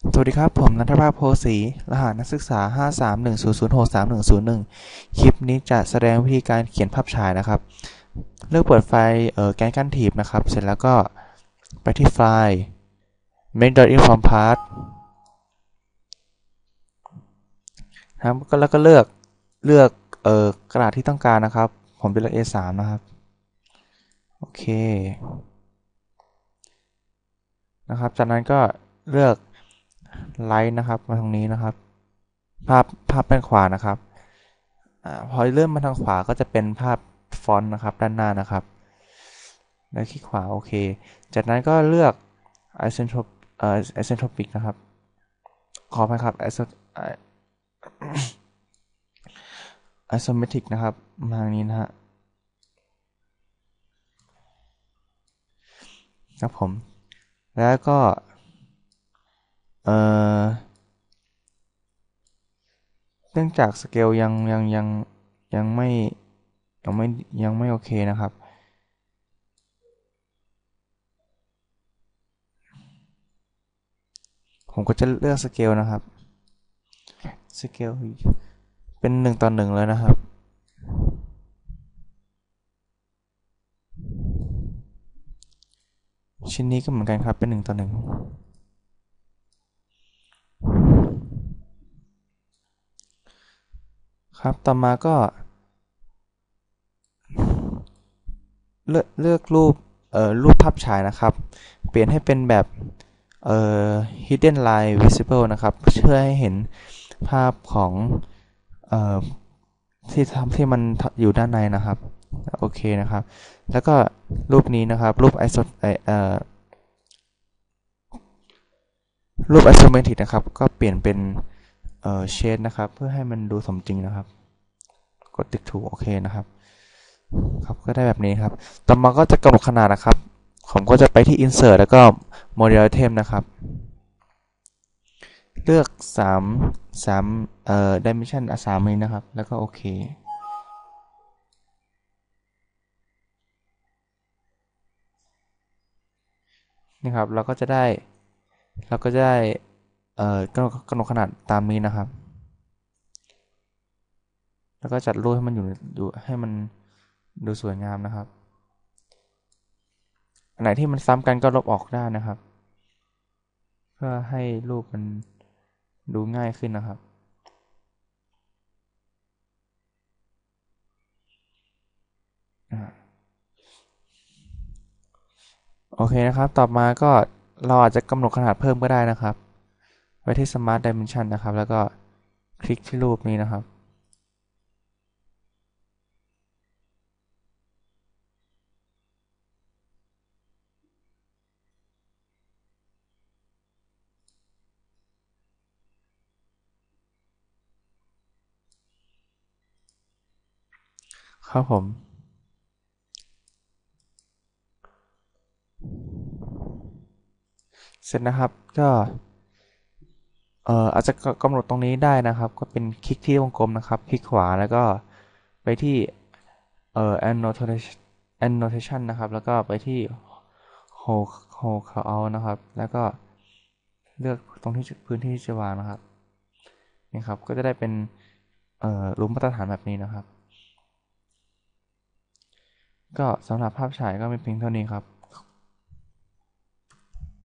สวัสดีครับ ผมนัทภาพโพสี รหัสนักศึกษา 531006310คลิปนี้จะแสดงวิธีการเขียนภาพฉายนะครับ เลือกเปิดไฟเอ่อแกนกั้นทีบนะครับ เสร็จแล้วก็ไปที่ไฟล์ make.inform part ครับก็แล้วก็เลือกเลือกเอ่อกระดาษที่ต้องการนะครับ ผมจะเลือก A3 นะครับ โอเค นะครับ จากนั้นก็เลือก ไลท์นะครับมาตรงนี้นะครับ ภาพภาพด้านขวานะครับอพอเริ่มมาทางขวาก็จะเป็นภาพฟอนต์นะครับด้านหน้านะครับ แล้วคลิกขวาโอเค จากนั้นก็เลือก isentrop เอ่อ isentropic นะครับ ขอไปครับ isometric นะครับมาทางนี้นะฮะครับผม แล้วก็ เอ่อ เนื่องจากสเกลยังยังยังยังไม่ยังไม่ยังไม่โอเคนะครับ ผมก็จะเลือกสเกลนะครับสเกลเป็นหนึ่งต่อหนึ่งเลยนะครับ ชิ้นนี้ก็เหมือนกันครับเป็นหนึ่งต่อหนึ่ง ครับ ต่อมาก็ เลือกเลือกรูป เอ่อ รูปภาพฉายนะครับ เปลี่ยนให้เป็นแบบ เอ่อ hidden line visible นะครับ เพื่อให้เห็นภาพของ เอ่อ ที่ทำที่มันอยู่ด้านในนะครับ โอเคนะครับ แล้วก็รูปนี้นะครับ รูป iso เอ่อรูป isometric นะครับ ก็เปลี่ยนเป็นเอ่อ shade นะครับ เพื่อให้มันดูสมจริงนะครับ กดติ๊กถูกโอเคนะครับ ครับก็ได้แบบนี้ครับ ต่อมาก็จะกำหนดขนาดนะครับ ผมก็จะไปที่ insert แล้วก็ model item นะครับ เลือก 3 3เอ่อ dimension อะ3นี้นะครับ แล้วก็โอเคนี่ครับเราก็จะได้เราก็จะได้เอ่อกำหนดขนาดตามนี้นะครับ แล้วก็จัดรูปให้มันอยู่ดูให้มันดูสวยงามนะครับ อันไหนที่มันซ้ำกันก็ลบออกได้นะครับ เพื่อให้รูปมันดูง่ายขึ้นนะครับโอเคนะครับ ต่อมาก็เราอาจจะกำหนดขนาดเพิ่มก็ได้นะครับ ไว้ที่ Smart Dimension นะครับ แล้วก็คลิกที่รูปนี้นะครับ ครับผม เสร็จนะครับก็เอ่ออาจจะกำหนดตรงนี้ได้นะครับ ก็เป็นคลิกที่วงกลมนะครับ คลิกขวาแล้วก็ไปที่เอ่อ annotation annotation นะครับ แล้วก็ไปที่ hold hold out นะครับ แล้วก็เลือกตรงที่พื้นที่ที่จะวางนะครับนี่ครับก็จะได้เป็นเอ่อรูปมาตรฐานแบบนี้นะครับ ก็สำหรับภาพฉายก็เป็นเพียงเท่านี้ครับ